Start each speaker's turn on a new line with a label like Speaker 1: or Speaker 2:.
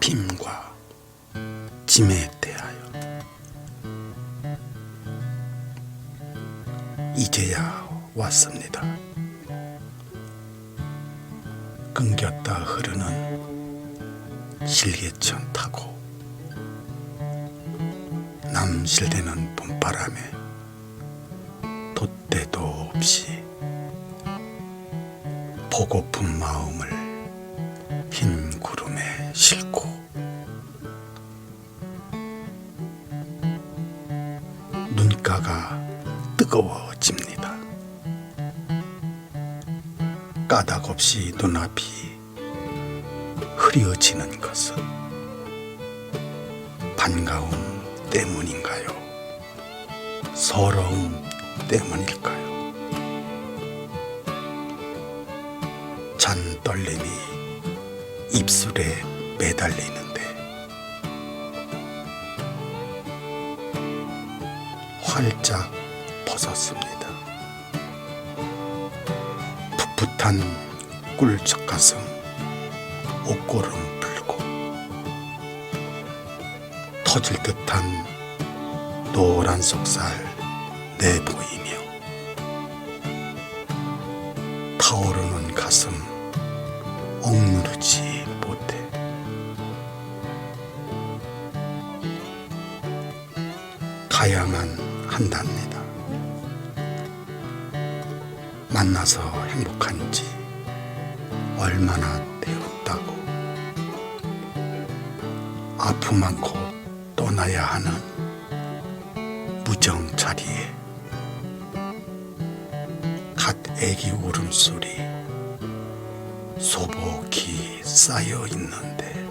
Speaker 1: 빔과 짐에 대하여 이제야 왔습니다. 끊겼다 흐르는 실개천 타고 남실대는 봄바람에 돛대도 없이 보고픈 마음을 흰 구름에 싣고 눈가가 뜨거워집니다. 까닭없이 눈앞이 흐려지는 것은 반가움 때문인가요? 서러움 때문일까요? 잔 떨림이 입술에 매달리는데 활짝 벗었습니다. 풋풋한 꿀쩍 가슴 옷고름 풀고 터질 듯한 노란 속살 내 보이 가야만 한답니다. 만나서 행복한지 얼마나 되었다고 아픔 않고 떠나야 하는 무정 자리에 갓 애기 울음소리 소복히 쌓여 있는데